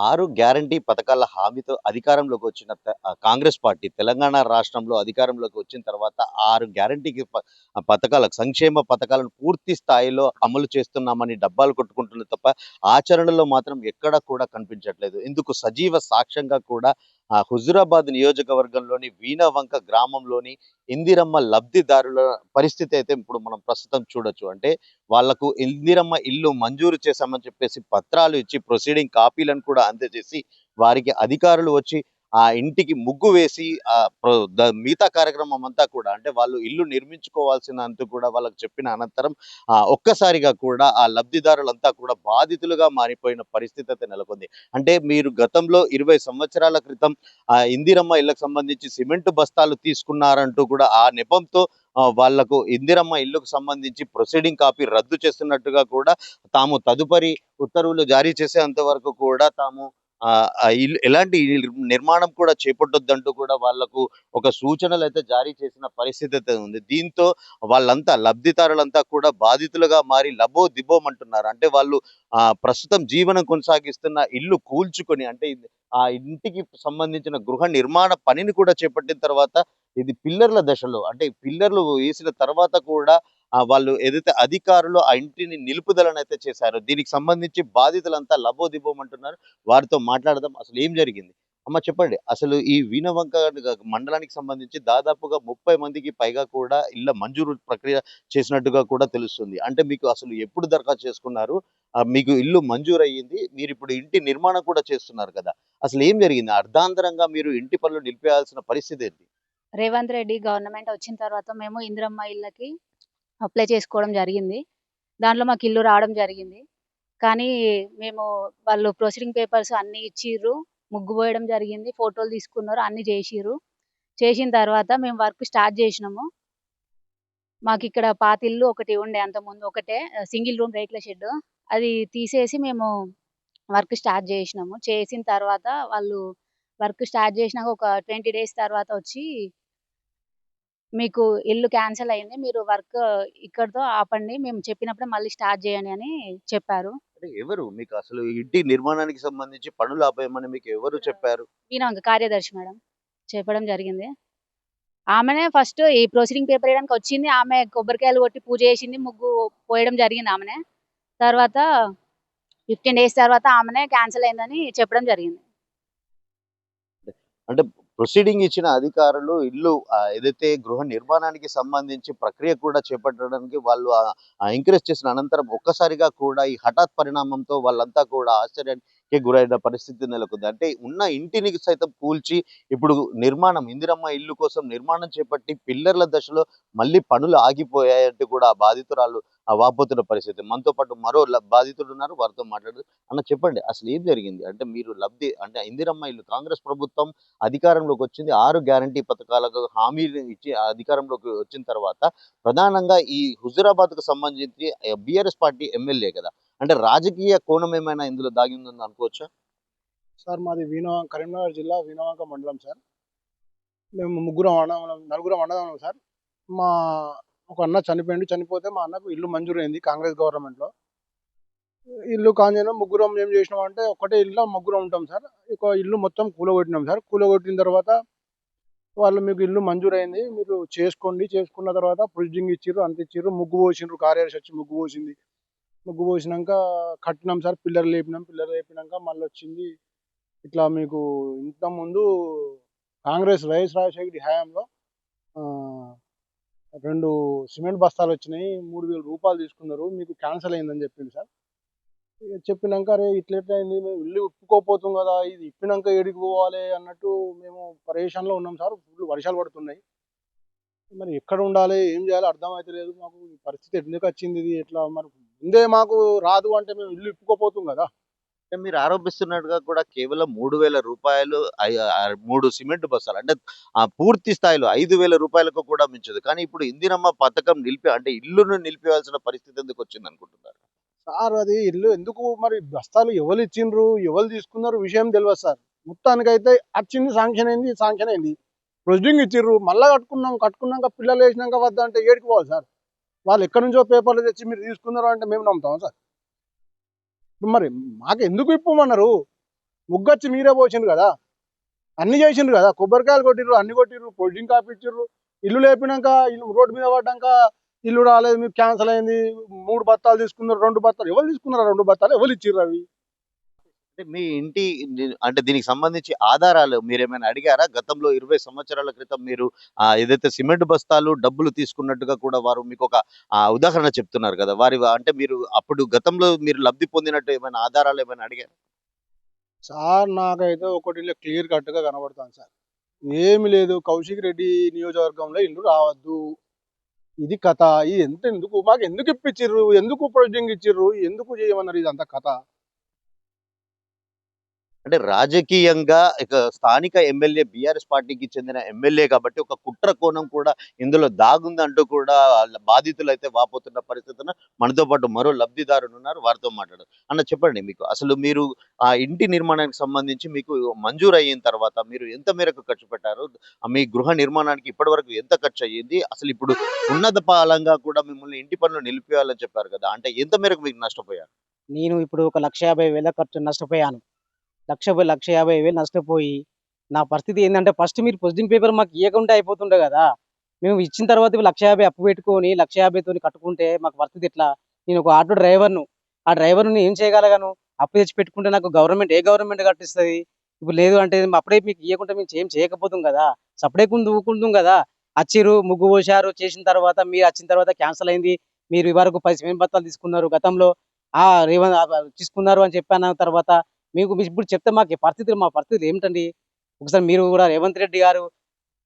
ఆరు గ్యారంటీ పథకాల హామీతో అధికారంలోకి వచ్చిన త- కాంగ్రెస్ పార్టీ తెలంగాణ రాష్ట్రంలో అధికారంలోకి వచ్చిన తర్వాత ఆరు గ్యారంటీకి ప- పథకాల సంక్షేమ పథకాలను పూర్తి స్థాయిలో అమలు చేస్తున్నామని డబ్బాలు కొట్టుకుంటుంది తప్ప ఆచరణలో మాత్రం ఎక్కడా కూడా కనిపించట్లేదు. ఇందుకు సజీవ సాక్ష్యంగా కూడా ఆ హుజురాబాద్ నియోజకవర్గంలోని వీణవంక గ్రామంలోని ఇందిరమ్మ లబ్ధిదారుల పరిస్థితి అయితే ఇప్పుడు మనం ప్రస్తుతం చూడొచ్చు. అంటే వాళ్ళకు ఇందిరమ్మ ఇల్లు మంజూరు చేశామని చెప్పేసి పత్రాలు ఇచ్చి ప్రొసీడింగ్ కాపీలను కూడా అందజేసి వారికి అధికారులు వచ్చి ఆ ఇంటికి ముగ్గు వేసి ఆ మిగతా కార్యక్రమం అంతా కూడా అంటే వాళ్ళు ఇల్లు నిర్మించుకోవాల్సినంత కూడా వాళ్ళకు చెప్పిన అనంతరం ఆ ఒక్కసారిగా కూడా ఆ లబ్ధిదారులంతా కూడా బాధితులుగా మారిపోయిన పరిస్థితి అయితే నెలకొంది. అంటే మీరు గతంలో ఇరవై సంవత్సరాల క్రితం ఆ ఇందిరమ్మ ఇళ్ళకు సంబంధించి సిమెంట్ బస్తాలు తీసుకున్నారంటూ కూడా ఆ నెపంతో వాళ్ళకు ఇందిరమ్మ ఇల్లుకు సంబంధించి ప్రొసీడింగ్ కాపీ రద్దు చేస్తున్నట్టుగా కూడా తాము తదుపరి ఉత్తర్వులు జారీ చేసేంత వరకు కూడా తాము ఎలాంటి నిర్మాణం కూడా చేపట్టొద్దంటూ కూడా వాళ్ళకు ఒక సూచనలు అయితే జారీ చేసిన పరిస్థితి అయితే ఉంది. దీంతో వాళ్ళంతా లబ్ధిదారులంతా కూడా బాధితులుగా మారి లబో దిబోమంటున్నారు. అంటే వాళ్ళు ఆ ప్రస్తుతం జీవనం కొనసాగిస్తున్న ఇల్లు కూల్చుకొని అంటే ఆ ఇంటికి సంబంధించిన గృహ నిర్మాణ పనిని కూడా చేపట్టిన తర్వాత ఇది పిల్లర్ల దశలో అంటే పిల్లర్లు వేసిన తర్వాత కూడా ఆ వాళ్ళు ఏదైతే అధికారులు ఆ ఇంటిని నిలుపుదలనైతే అయితే దీనికి సంబంధించి బాధితులంతా లబోదిబోమంటున్నారు. వారితో మాట్లాడదాం. అసలు ఏం జరిగింది? అమ్మ చెప్పండి. అసలు ఈ వీణవంక మండలానికి సంబంధించి దాదాపుగా ముప్పై మందికి పైగా కూడా ఇళ్ళ మంజూరు ప్రక్రియ చేసినట్టుగా కూడా తెలుస్తుంది. అంటే మీకు అసలు ఎప్పుడు దరఖాస్తు చేసుకున్నారు? మీకు ఇల్లు మంజూరు అయ్యింది మీరు ఇప్పుడు ఇంటి నిర్మాణం కూడా చేస్తున్నారు కదా. అసలు ఏం జరిగింది? అర్ధాంతరంగా మీరు ఇంటి పనులు నిలిపేయాల్సిన పరిస్థితి ఏంటి? రేవంత్ రెడ్డి గవర్నమెంట్ వచ్చిన తర్వాత మేము ఇందిరమ్మ ఇళ్ళకి అప్లై చేసుకోవడం జరిగింది. దాంట్లో మాకు ఇల్లు రావడం జరిగింది. కానీ మేము వాళ్ళు ప్రొసీడింగ్ పేపర్స్ అన్ని ఇచ్చిర్రు. ముగ్గు పోయడం జరిగింది. ఫోటోలు తీసుకున్నారు. అన్ని చేసిరు చేసిన తర్వాత మేము వర్క్ స్టార్ట్ చేసినాము. మాకు ఇక్కడ పాత ఇల్లు ఒకటి ఉండే అంత ముందు ఒకటే సింగిల్ రూమ్ రేకుల షెడ్ అది తీసేసి మేము వర్క్ స్టార్ట్ చేసినాము. చేసిన తర్వాత వాళ్ళు వర్క్ స్టార్ట్ చేసినాక ఒక ట్వంటీ డేస్ తర్వాత వచ్చి మీకు ఇల్లు క్యాన్సిల్ అయింది. మీరు వర్క్ ఇక్కడితో ఆపండి. మేము చెప్పినప్పుడే మళ్ళీ స్టార్ట్ చేయండి అని చెప్పారు. అంటే ఎవరు? మీకు అసలు ఇంటి నిర్మాణానికి సంబంధించి పనులు ఆపేయమని మీకు ఎవరు చెప్పారు? ఈయన కార్యదర్శి మేడం. చెప్పడం జరిగింది. ఆమెనే ఫస్ట్ ఈ ప్రొసీడింగ్ పేపర్ వేయడానికి వచ్చింది. ఆమె కొబ్బరికాయలు కొట్టి పూజ చేసింది. ముగ్గు పోయడం జరిగింది ఆమెనే. తర్వాత ఫిఫ్టీన్ డేస్ తర్వాత ఆమెనే క్యాన్సిల్ అయిందని చెప్పడం జరిగింది. అంటే ప్రొసీడింగ్ ఇచ్చిన అధికారులు ఇల్లు ఏదైతే గృహ నిర్మాణానికి సంబంధించి ప్రక్రియ కూడా చేపట్టడానికి వాళ్ళు ఎంకరేజ్ చేసిన అనంతరం ఒక్కసారిగా కూడా ఈ హఠాత్ పరిణామంతో వాళ్ళంతా కూడా గురైన పరిస్థితి నెలకొంది. అంటే ఉన్న ఇంటిని సైతం కూల్చి ఇప్పుడు నిర్మాణం ఇందిరమ్మ ఇల్లు కోసం నిర్మాణం చేపట్టి పిల్లర్ల దశలో మళ్ళీ పనులు ఆగిపోయాయంటే కూడా బాధితురాలు ఆ వాపోతున్న పరిస్థితి. మనతో పాటు మరో బాధితుడు ఉన్నారు. వారితో మాట్లాడు అన్న చెప్పండి అసలు ఏం జరిగింది? అంటే మీరు లబ్ధి అంటే ఇందిరమ్మ ఇల్లు కాంగ్రెస్ ప్రభుత్వం అధికారంలోకి వచ్చింది. ఆరు గ్యారంటీ పథకాలకు హామీలు ఇచ్చి అధికారంలోకి వచ్చిన తర్వాత ప్రధానంగా ఈ హుజురాబాద్కు సంబంధించి బీఆర్ఎస్ పార్టీ ఎమ్మెల్యే కదా. అంటే రాజకీయ కోణం ఏమైనా ఇందులో దాగి ఉందని అనుకోవచ్చా? సార్ మాది వీణవ కరీంనగర్ జిల్లా వీణవంక మండలం సార్. మేము ముగ్గురం అన్నదమ్ములం నలుగురం అన్నదమ్ములం సార్. మా ఒక అన్న చనిపోయిండు. చనిపోతే మా అన్నకు ఇల్లు మంజూరైంది కాంగ్రెస్ గవర్నమెంట్లో. ఇల్లు కాంజనం ముగ్గురం ఏం చేసినాం అంటే ఒకటే ఇల్లు ముగ్గురం ఉంటాం సార్. ఒక ఇల్లు మొత్తం కూలగొట్టినాం సార్. కూలగొట్టిన తర్వాత వాళ్ళు మీకు ఇల్లు మంజూరైంది. మీరు చేసుకోండి. చేసుకున్న తర్వాత ప్రొసీడింగ్ ఇచ్చిర్రు అంత ఇచ్చారు ముగ్గు పోసిండ్రు. కార్యదర్శి వచ్చి ముగ్గు పోసింది. ముగ్గు పోసినాక కట్టినాం సార్ పిల్లర్ లేపినాం పిల్లర్ లేపినాక మళ్ళీ వచ్చింది ఇట్లా మీకు ఇంత ముందు కాంగ్రెస్ వైఎస్ రాజశేఖరి హయాంలో రెండు సిమెంట్ బస్తాలు వచ్చినాయి మూడు వేల రూపాయలు తీసుకున్నారు మీకు క్యాన్సిల్ అయిందని చెప్పింది సార్. ఇక చెప్పినాక అరే ఇట్లా ఎట్లా అయింది? మేము ఇల్లు ఇప్పుకోపోతాం కదా ఇది ఇప్పినాక ఏడికి పోవాలి అన్నట్టు మేము పరేషాన్లో ఉన్నాం సార్ ఫుల్ వర్షాలు పడుతున్నాయి. మరి ఎక్కడ ఉండాలి ఏం చేయాలి అర్థం అయితే లేదు మాకు పరిస్థితి ఎందుకు వచ్చింది ఇది ఎట్లా మరి ముందే మాకు రాదు అంటే మేము ఇల్లు ఇప్పుకోపోతాం కదా. అంటే మీరు ఆరోపిస్తున్నట్టుగా కూడా కేవలం మూడు వేల రూపాయలు మూడు సిమెంట్ బస్తాలు అంటే ఆ పూర్తి స్థాయిలో ఐదు వేల రూపాయలకు కూడా మించదు. కానీ ఇప్పుడు ఇందిరమ్మ పథకం నిలిపి అంటే ఇల్లును నిలిపివేయాల్సిన పరిస్థితి ఎందుకు వచ్చింది అనుకుంటున్నారు? సార్ అది ఇల్లు ఎందుకు మరి బస్తాలు ఎవరు ఇచ్చిండ్రు ఎవరు తీసుకున్నారు విషయం తెలియదు సార్. మొత్తానికైతే వచ్చింది శాంక్షన్ అయింది శాంక్షన్ అయింది. ప్రొసీడింగ్ ఇచ్చిర్రు మళ్ళా కట్టుకున్నాం కట్టుకున్నాక పిల్లలు వేసినాక వద్ద అంటే ఏడికి పోవాలి సార్. వాళ్ళు ఎక్కడి నుంచో పేపర్లు తెచ్చి మీరు తీసుకున్నారు అంటే మేము నమ్ముతాం సార్. మరి మాకు ఎందుకు ఇప్పమన్నారు? ముగ్గొచ్చి మీరే పోసిండ్రు కదా. అన్ని చేసిండ్రు కదా. కొబ్బరికాయలు కొట్టిర్రు అన్ని కొట్టిర్రు ప్రొసీడింగ్ కాపిచ్చిర్రు ఇల్లు లేపినాక ఇల్లు రోడ్డు మీద పడ్డాక ఇల్లు రాలేదు మీకు క్యాన్సిల్ అయింది. మూడు బత్తాలు తీసుకున్నారు రెండు బత్తాలు. ఎవరు తీసుకున్నారు రెండు బత్తాలు? ఎవరు ఇచ్చిర్రు అవి? అంటే మీ ఇంటి అంటే దీనికి సంబంధించి ఆధారాలు మీరేమైనా అడిగారా? గతంలో ఇరవై సంవత్సరాల క్రితం మీరు ఏదైతే సిమెంట్ బస్తాలు డబ్బులు తీసుకున్నట్టుగా కూడా వారు మీకు ఒక ఉదాహరణ చెప్తున్నారు కదా! వారి అంటే మీరు అప్పుడు గతంలో మీరు లబ్ధి పొందినట్టు ఏమైనా ఆధారాలు ఏమైనా అడిగారు? సార్ నాకైతే ఒకటి క్లియర్ కట్గా కనబడుతుంది సార్. ఏమి లేదు. కౌశిక్ రెడ్డి నియోజకవర్గంలో ఇల్లు రావద్దు. ఇది కథ. ఇది ఎంత ఎందుకు మాకు ఎందుకు ఇప్పించిర్రు ఎందుకు ప్రొసీడింగ్ ఇచ్చిర్రు? ఎందుకు చేయమన్నారు? ఇదంతా కథ. అంటే రాజకీయంగా ఇక స్థానిక ఎమ్మెల్యే బీఆర్ఎస్ పార్టీకి చెందిన ఎమ్మెల్యే కాబట్టి ఒక కుట్ర కోణం కూడా ఇందులో దాగుందంటూ కూడా బాధితులు అయితే వాపోతున్న పరిస్థితున మనతో పాటు మరో లబ్ధిదారులు ఉన్నారు వారితో మాట్లాడారు. అన్న చెప్పండి మీకు అసలు మీరు ఆ ఇంటి నిర్మాణానికి సంబంధించి మీకు మంజూరు అయిన తర్వాత మీరు ఎంత మేరకు ఖర్చు పెట్టారు? మీ గృహ నిర్మాణానికి ఇప్పటి వరకు ఎంత ఖర్చు అయ్యింది? అసలు ఇప్పుడు ఉన్నత పాలంగా కూడా మిమ్మల్ని ఇంటి పనులు నిలిపేయాలని చెప్పారు కదా అంటే ఎంత మేరకు మీకు నష్టపోయారు? నేను ఇప్పుడు ఒక లక్ష యాభై వేల ఖర్చు నష్టపోయాను. లక్ష లక్ష యాభై వేలు నష్టపోయి నా పరిస్థితి ఏంటంటే ఫస్ట్ మీరు పొజిటింగ్ పేపర్ మాకు ఇవ్వకుండా అయిపోతుండే కదా. మేము ఇచ్చిన తర్వాత లక్ష యాభై అప్పు పెట్టుకొని లక్ష యాభైతో కట్టుకుంటే మాకు పరిస్థితి ఎట్లా? నేను ఒక ఆటో డ్రైవర్ను ఆ డ్రైవర్ను ఏం చేయగలగాను? అప్పు తెచ్చి పెట్టుకుంటే నాకు గవర్నమెంట్ ఏ గవర్నమెంట్ కట్టిస్తుంది? ఇప్పుడు లేదు అంటే అప్పుడే మీకు ఇవ్వకుండా మేము ఏం చేయకపోతాం కదా. సపడే కుందు ఊకుంటాం కదా. వచ్చిర్రు ముగ్గు పోసారు చేసిన తర్వాత మీరు వచ్చిన తర్వాత క్యాన్సిల్ అయింది. మీరు ఈ వరకు పది సిమెంట్ బత్తాలు తీసుకున్నారు గతంలో. ఆ రేవంత్ తీసుకున్నారు అని చెప్పాను తర్వాత మీకు ఇప్పుడు చెప్తే మాకు ఈ పరిస్థితులు మా పరిస్థితులు ఏమిటండి? ఒకసారి మీరు కూడా రేవంత్ రెడ్డి గారు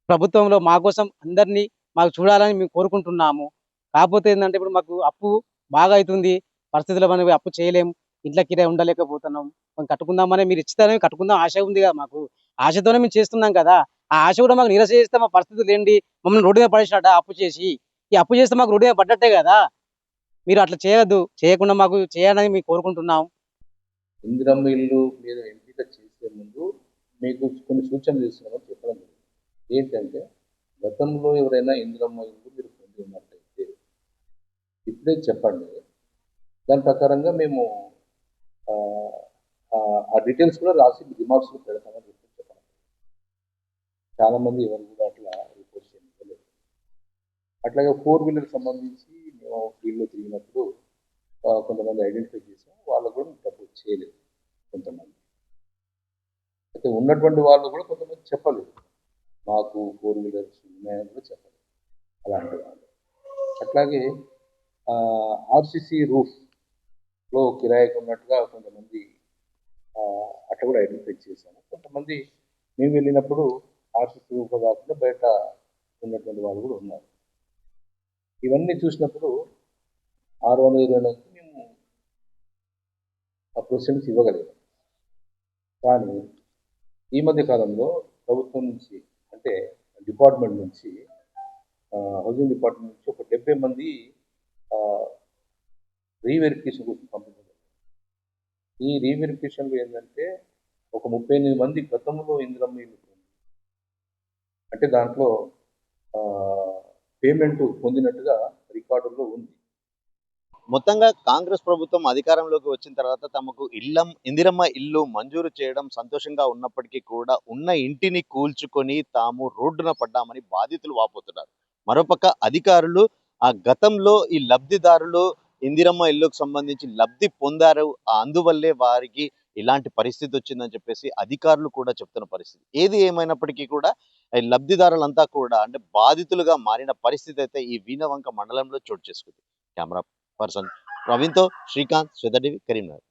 ప్రభుత్వంలో మా కోసం అందరినీ మాకు చూడాలని మేము కోరుకుంటున్నాము. కాకపోతే ఏంటంటే ఇప్పుడు మాకు అప్పు బాగా అవుతుంది. పరిస్థితులు మనం అప్పు చేయలేము ఇంట్లో కిరాయి ఉండలేకపోతున్నాం. మనం కట్టుకుందామని మీరు ఇచ్చితేనే కట్టుకుందాం ఆశ ఉంది కదా మాకు. ఆశతోనే మేము చేస్తున్నాం కదా. ఆ ఆశ కూడా మాకు నిరాశ చేస్తే మా పరిస్థితులు ఏంటి? మమ్మల్ని రోడ్డు మీద పడేసినట్ట అప్పు చేసి. ఈ అప్పు చేస్తే మాకు రోడ్డు మీద పడ్డట్టే కదా. మీరు అట్లా చేయొద్దు. చేయకుండా మాకు చేయాలని మేము కోరుకుంటున్నాం. ఇందిరమ్మ ఇల్లు మీరు ఎంపిక చేసే ముందు మీకు కొన్ని సూచనలు ఇస్తున్నామని చెప్పడం జరిగింది. ఏంటంటే గతంలో ఎవరైనా ఇందిరమ్మ ఇల్లు మీరు పొంది ఉన్నట్టయితే ఇప్పుడే చెప్పండి. దాని ప్రకారంగా మేము ఆ, డీటెయిల్స్ కూడా రాసి రిమార్క్స్ పెడతామని చెప్పి చెప్పండి చాలామంది ఎవరు కూడా అట్లా రిపోర్ట్ చేయలేదు అట్లాగే ఫోర్ వీలర్ సంబంధించి మేము ఫీల్డ్లో తిరిగినప్పుడు కొంతమంది ఐడెంటిఫై చేసాం. వాళ్ళకు కూడా డబ్బు చేయలేదు కొంతమంది. అయితే ఉన్నటువంటి వాళ్ళు కూడా కొంతమంది చెప్పలేదు. మాకు ఫోర్ వీలర్స్ ఉన్నాయని కూడా చెప్పలేదు అలాంటి వాళ్ళు. అట్లాగే ఆర్సిసి రూఫ్లో కిరాయికి ఉన్నట్టుగా కొంతమంది అట్ట అట్లా కూడా ఐడెంటిఫై చేశాను కొంతమంది మేము వెళ్ళినప్పుడు ఆర్సిసి రూఫ్ కాకుండా బయట ఉన్నటువంటి వాళ్ళు కూడా ఉన్నారు. ఇవన్నీ చూసినప్పుడు ఆరు వందల ఇరవై నాలుగు ప్రొసెన్స్ ఇవ్వగలిగాం. కానీ ఈ మధ్య కాలంలో ప్రభుత్వం నుంచి అంటే డిపార్ట్మెంట్ నుంచి హౌసింగ్ డిపార్ట్మెంట్ నుంచి ఒక డెబ్బై మంది రీవెరిఫికేషన్ కోసం పంపించారు ఈ రీవెరిఫికేషన్లో ఏంటంటే ఒక ముప్పై ఎనిమిది మంది గతంలో ఇందిరమ్మ అంటే దాంట్లో పేమెంట్ పొందినట్టుగా రికార్డుల్లో ఉంది. మొత్తంగా కాంగ్రెస్ ప్రభుత్వం అధికారంలోకి వచ్చిన తర్వాత తమకు ఇల్లం ఇందిరమ్మ ఇల్లు మంజూరు చేయడం సంతోషంగా ఉన్నప్పటికీ కూడా ఉన్న ఇంటిని కూల్చుకొని తాము రోడ్డున పడ్డామని బాధితులు వాపోతున్నారు. మరోపక్క అధికారులు ఆ గతంలో ఈ లబ్ధిదారులు ఇందిరమ్మ ఇల్లుకు సంబంధించి లబ్ధి పొందారు. అందువల్లే వారికి ఇలాంటి పరిస్థితి వచ్చిందని చెప్పేసి అధికారులు కూడా చెప్తున్న పరిస్థితి. ఏది ఏమైనప్పటికీ కూడా ఈ లబ్ధిదారులంతా కూడా అంటే బాధితులుగా మారిన పరిస్థితి అయితే ఈ వీణవంక మండలంలో చోటు చేసుకుంది. Camera person. ప్రవీణ్తో శ్రీకాంత్ శ్వేతదేవి కరీంనగర్.